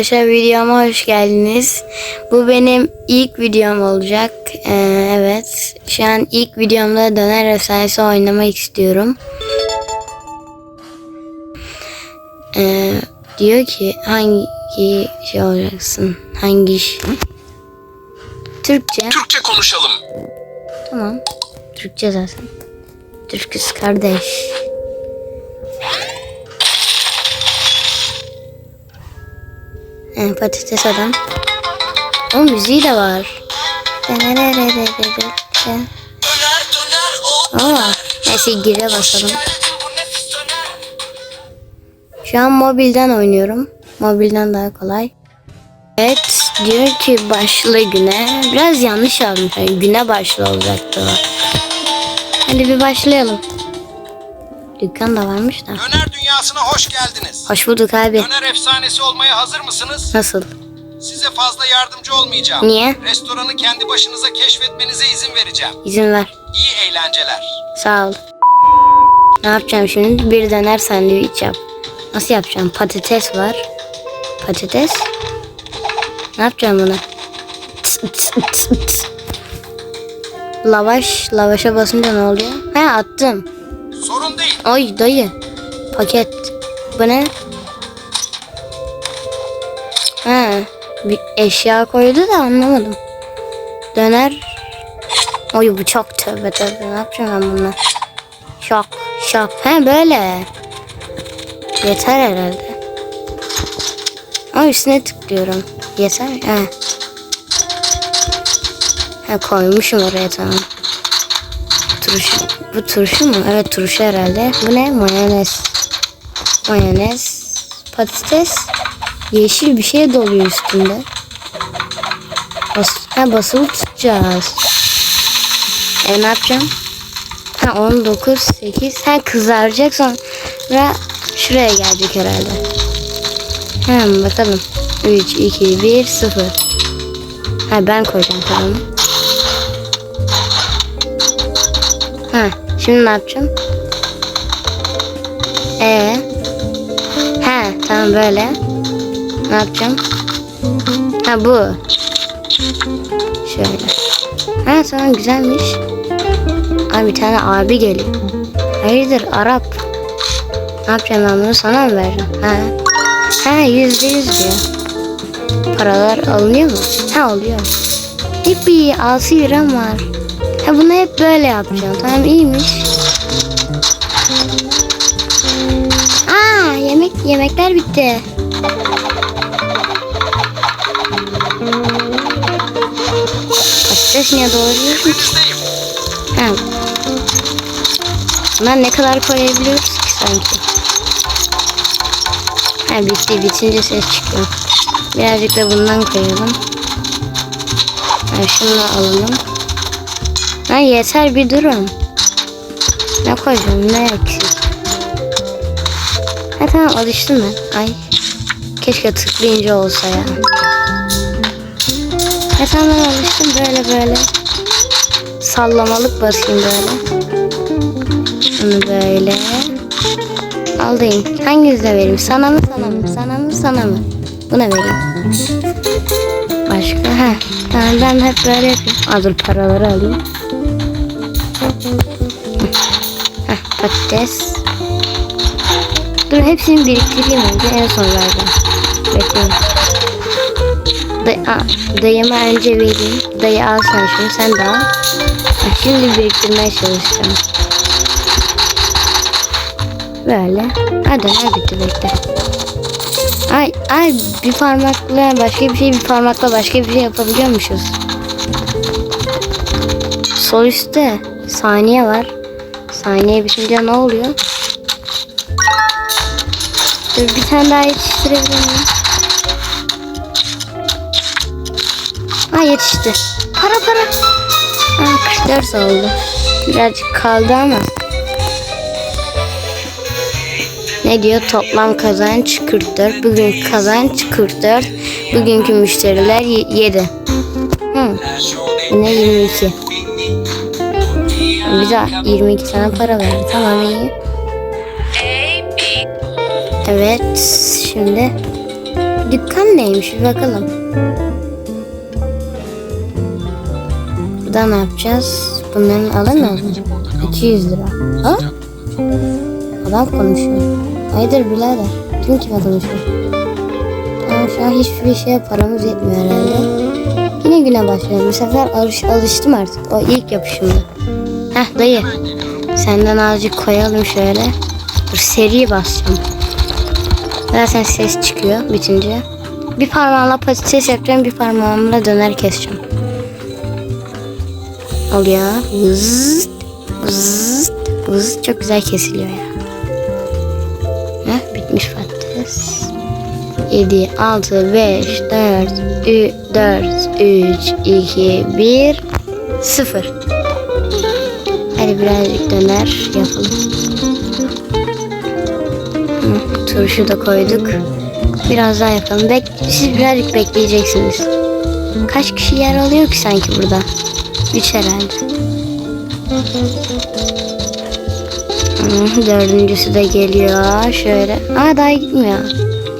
Arkadaşlar videoma hoş geldiniz. Bu benim ilk videom olacak. Ee, evet. Şu an ilk videomda döner efsanesi oynamak istiyorum. Ee, diyor ki hangi şey olacaksın? Hangi iş? Türkçe. Türkçe konuşalım. Tamam. Türkçe zaten. Türküz kardeş. Yani patates adam. O müziği de var. Aa, neyse gire basalım. Şu an mobilden oynuyorum. Mobilden daha kolay. Evet diyor ki başla güne. Biraz yanlış almış. Yani güne başla olacaktı. Hadi bir başlayalım. Dükkan da varmış da. Döner dünyasına hoş geldiniz. Hoş bulduk abi. Döner efsanesi olmaya hazır mısınız? Nasıl? Size fazla yardımcı olmayacağım. Niye? Restoranı kendi başınıza keşfetmenize izin vereceğim. İzin ver. İyi eğlenceler. Sağ ol. Ne yapacağım şimdi? Bir döner sandviç yap. Nasıl yapacağım? Patates var. Patates. Ne yapacağım buna? Lavaş. Lavaşa basınca ne oluyor? He attım. Sorun değil. Ay dayı. Paket. Bu ne? Ha, bir eşya koydu da anlamadım. Döner. Oy bu çok tövbe tövbe. Ne yapacağım ben bununla? Şok. Şok. He böyle. Yeter herhalde. Ama üstüne tıklıyorum. Yeter. He. He koymuşum oraya tamam. Turşu. Bu turşu mu? Evet turşu herhalde. Bu ne? Mayonez. Mayonez. Patates. Yeşil bir şey doluyor üstünde. Bas ha, basılı tutacağız. E ne yapacağım? Ha 19, 8. Ha kızaracak sonra şuraya gelecek herhalde. Hemen bakalım. 3, 2, 1, 0. Ha ben koyacağım tamam. Ha, şimdi ne yapacağım? Ee. Tamam böyle. Ne yapacağım? Ha bu. Şöyle. Ha tamam güzelmiş. Ay bir tane abi geliyor. Hayırdır Arap? Ne yapacağım ben bunu sana mı vereceğim? Ha. Ha yüzde yüz diyor. Paralar alınıyor mu? Ha alıyor. Hippi 6 liram var. Ha bunu hep böyle yapacağım. Tamam iyiymiş. Yemekler bitti. Patates niye doğruyorsun? Denizdeyim. Ha. Bunlar ne kadar koyabiliyoruz ki sanki? Ha bitti bitince ses çıkıyor. Birazcık da bundan koyalım. Ha, şunu alalım. Ha yeter bir durun. Ne koyacağım ne eksik? Ha tamam alıştım ben. Ay. Keşke tıklayınca olsa ya. Ha tamam ben alıştım böyle böyle. Sallamalık basayım böyle. Bunu böyle. Alayım. Hangisine vereyim? Sana mı sana mı? Sana mı sana mı? Buna vereyim. Başka? Ha. Tamam ben hep böyle yapayım. Aa, paraları alayım. Heh, patates. Dur hepsini biriktireyim önce en son vereceğim. Bekleyin. Da Aa, dayıma önce vereyim. Dayı al sen şunu sen de al. Şimdi biriktirmeye çalışacağım. Böyle. Ha döner bitti bekle. Ay ay bir parmakla başka bir şey bir parmakla başka bir şey yapabiliyormuşuz. Sol üstte saniye var. Saniye bitince ne oluyor? Dur bir tane daha yetiştirebilir miyim? Ha yetişti. Para para. Ha 44 oldu. Birazcık kaldı ama. Ne diyor? Toplam kazanç 44. Bugün kazanç 44. Bugünkü müşteriler 7. Hı. Yine 22. Bir daha 22 sana para verdi. Tamam iyi. Evet. Şimdi dükkan neymiş bakalım. Burada ne yapacağız? Bunların mu? 200 lira. Ha? Adam konuşuyor. Hayırdır birader? Kim kime konuşuyor? Tamam şu an hiçbir şeye paramız yetmiyor herhalde. Yine güne başlıyoruz. Bu sefer alış, alıştım artık. O ilk yapışımda. Heh dayı. Senden azıcık koyalım şöyle. Dur seri basacağım. Zaten ses çıkıyor bitince. Bir parmağımla patates yapacağım. Bir parmağımla döner keseceğim. Oluyor. Vız, vız, vız. Çok güzel kesiliyor ya. Heh, bitmiş patates. 7, 6, 5, 4, 3, 4, 3, 2, 1, 0. Hadi birazcık döner yapalım. Turşu da koyduk. Biraz daha yapalım. Bek siz birazcık bekleyeceksiniz. Kaç kişi yer alıyor ki sanki burada? 3 herhalde. Dördüncüsü de geliyor. Şöyle. Aa daha gitmiyor.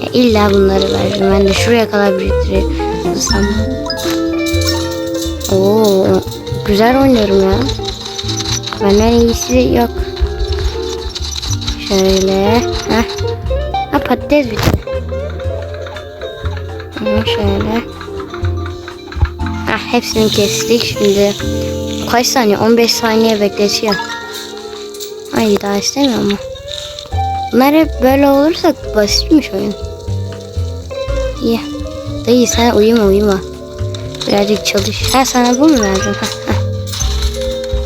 Ya illa bunları vereceğim. Ben de şuraya kadar biriktiriyorsam. Oo, güzel oynuyorum ya. Benden iyisi yok. Şöyle. Heh. Patates bitti. Şöyle. Ah hepsini kestik şimdi. Kaç saniye? 15 saniye bekletiyor. Ay daha istemiyorum ama. Bunlar hep böyle olursa basitmiş oyun. İyi. Dayı sen uyuma uyuma. Birazcık çalış. Ha sana bu mu verdim?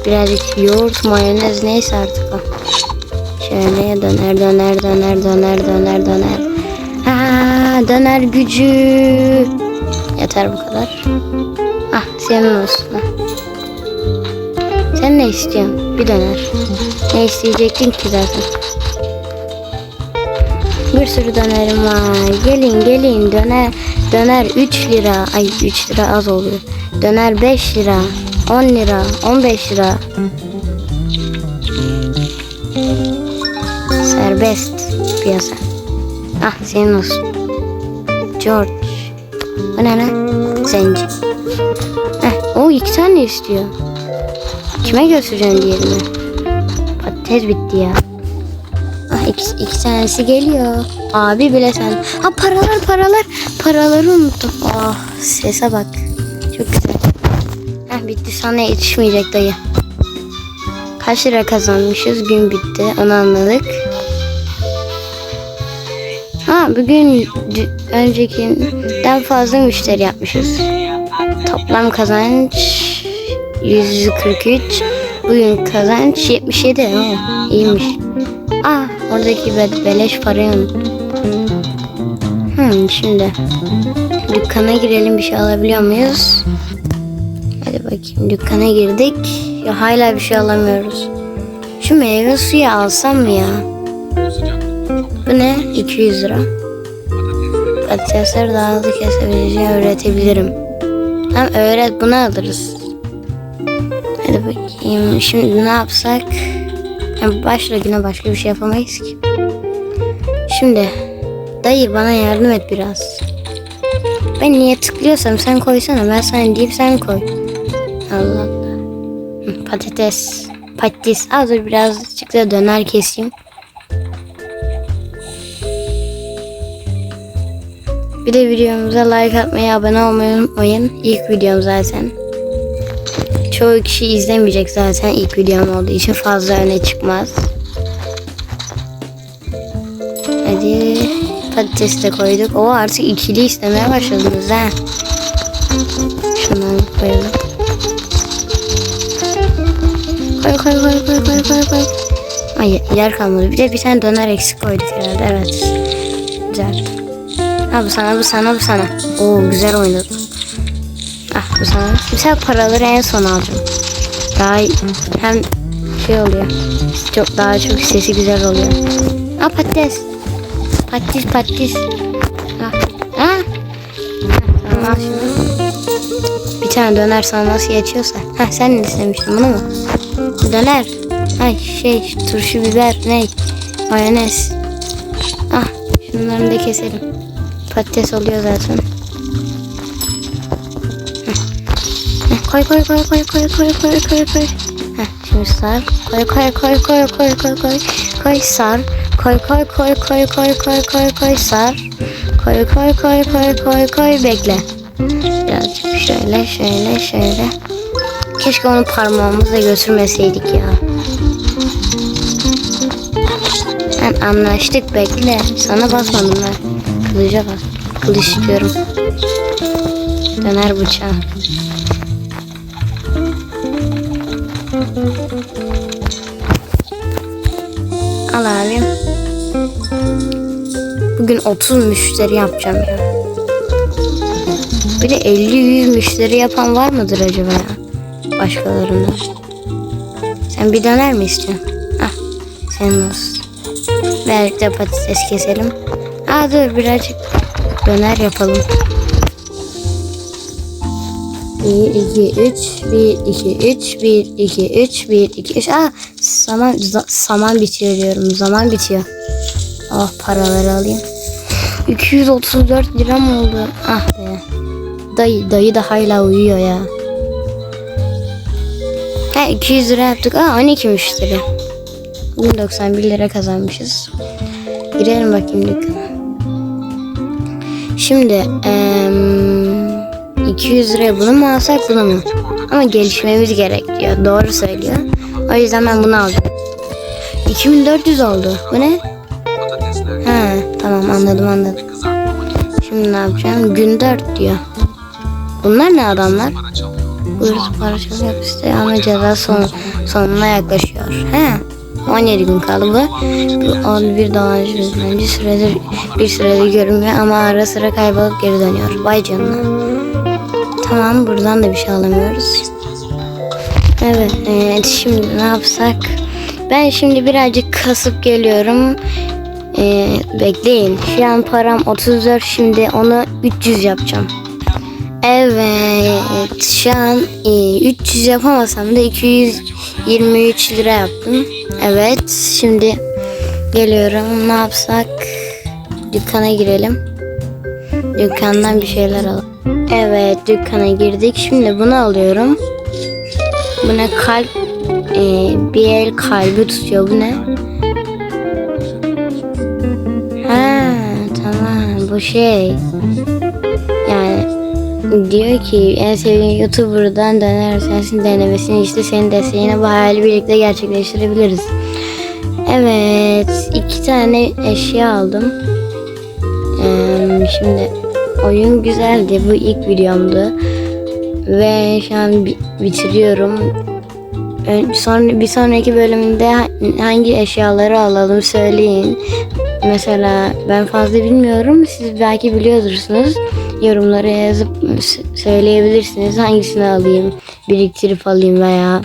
Birazcık yoğurt, mayonez neyse artık o. Şöyle döner döner döner döner döner döner. Ha, döner gücü. Yeter bu kadar. Ah senin olsun. ha. Sen ne istiyorsun? Bir döner. Ne isteyecektin ki zaten? Bir sürü dönerim var. Gelin gelin döner. Döner 3 lira. Ay 3 lira az oluyor. Döner 5 lira. 10 lira. 15 lira. Serbest piyasa. Ah senin olsun. George. Bu ne lan? Zenci. Heh, o iki tane istiyor. Kime götüreceksin diğerini? Patates bitti ya. Ah iki, iki tanesi geliyor. Abi bile sen. Ha paralar paralar. Paraları unuttum. Oh sese bak. Çok güzel. Heh, bitti sana yetişmeyecek dayı. Kaç lira kazanmışız? Gün bitti. Onu anladık. Ha bugün öncekinden fazla müşteri yapmışız. Toplam kazanç 143. Bugün kazanç 77. Oo, iyiymiş. Aa oradaki be- beleş parayı. Hmm, şimdi dükkana girelim bir şey alabiliyor muyuz? Hadi bakayım dükkana girdik. Ya hala bir şey alamıyoruz. Şu meyve suyu alsam mı ya? Bu ne? 200 lira. Patatesleri daha hızlı kesebileceğimi öğretebilirim. Tamam öğret bunu alırız. Hadi bakayım şimdi ne yapsak? Yani başla güne başka bir şey yapamayız ki. Şimdi dayı bana yardım et biraz. Ben niye tıklıyorsam sen koysana ben sana deyip sen koy. Allah Allah. Patates. Patates. Az dur birazcık da döner keseyim. Bir de videomuza like atmayı, abone olmayı unutmayın. İlk videom zaten. Çoğu kişi izlemeyecek zaten ilk videom olduğu için fazla öne çıkmaz. Hadi patates de koyduk. O artık ikili istemeye başladınız ha. Şundan koyalım. Koy koy koy koy koy koy koy. Ay yer kalmadı. Bir de bir tane döner eksik koyduk herhalde. Evet. Güzel. Ha bu sana bu sana bu sana. Oo güzel oynadın. Ah bu sana. Mesela paraları en son alacağım. Daha hem şey oluyor. Çok daha çok sesi güzel oluyor. Aa patates. Patates patates. Ah. Ah. Bir tane döner sana nasıl geçiyorsa. Ha sen ne istemiştin bunu mu? Döner. Ay şey turşu biber ne? Mayonez. Ah şunları da keselim. Patates oluyor zaten. Koy koy koy koy koy koy koy koy koy. Heh, şimdi sar. Koy koy koy koy koy koy koy. Koy sar. Koy koy koy koy koy koy koy koy sar. Koy koy koy koy koy koy bekle. Birazcık şöyle şöyle şöyle. Keşke onu parmağımızla götürmeseydik ya. Anlaştık bekle. Sana basmadım ben. Kılıca bas. Kılıç diyorum. Döner bıçağı. Al abim. Bugün 30 müşteri yapacağım ya. Bir de 50-100 müşteri yapan var mıdır acaba ya? Başkalarında. Sen bir döner mi istiyorsun? Ah, senin olsun. Birazcık da patates keselim. Aa dur birazcık döner yapalım. 1, 2, 3, 1, 2, 3, 1, 2, 3, 1, 2, 3. Aa zaman, za- saman bitiyor diyorum. Zaman bitiyor. Oh paraları alayım. 234 lira mı oldu? Ah be. Dayı, dayı da hala uyuyor ya. Ha 200 lira yaptık. Aa 12 müşteri. Bugün 91 lira kazanmışız. Girelim bakayım dükkana. Şimdi eee 200 liraya bunu mu alsak bunu mu? Ama gelişmemiz gerek diyor. Doğru söylüyor. O yüzden ben bunu aldım. 2400 oldu. Bu ne? Ha tamam anladım anladım. Şimdi ne yapacağım? Gün 4 diyor. Bunlar ne adamlar? para çalıyor. Yapıştı ama ceza son, sonuna yaklaşıyor. He. 17 gün kaldı bu. Bu 11 dolandırıcı öğrenci süredir bir süredir görünmüyor ama ara sıra kaybolup geri dönüyor. Vay canına. Tamam buradan da bir şey alamıyoruz. Evet, evet şimdi ne yapsak? Ben şimdi birazcık kasıp geliyorum. Ee, bekleyin. Şu an param 34 şimdi onu 300 yapacağım. Evet şu an e, 300 yapamasam da 223 lira yaptım. Evet şimdi geliyorum ne yapsak dükkana girelim. Dükkandan bir şeyler alalım. Evet dükkana girdik şimdi bunu alıyorum. Bu ne kalp e, bir el kalbi tutuyor bu ne? Ha tamam bu şey diyor ki en sevdiğin YouTuber'dan döner sensin denemesini işte senin desteğine bu hayali birlikte gerçekleştirebiliriz. Evet iki tane eşya aldım. Ee, şimdi oyun güzeldi bu ilk videomdu ve şu an bi- bitiriyorum. Sonra bir sonraki bölümde ha- hangi eşyaları alalım söyleyin. Mesela ben fazla bilmiyorum. Siz belki biliyorsunuz. Yorumlara yazıp söyleyebilirsiniz. Hangisini alayım, biriktirip alayım veya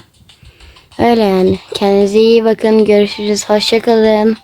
öyle yani. Kendinize iyi bakın. Görüşürüz. Hoşçakalın.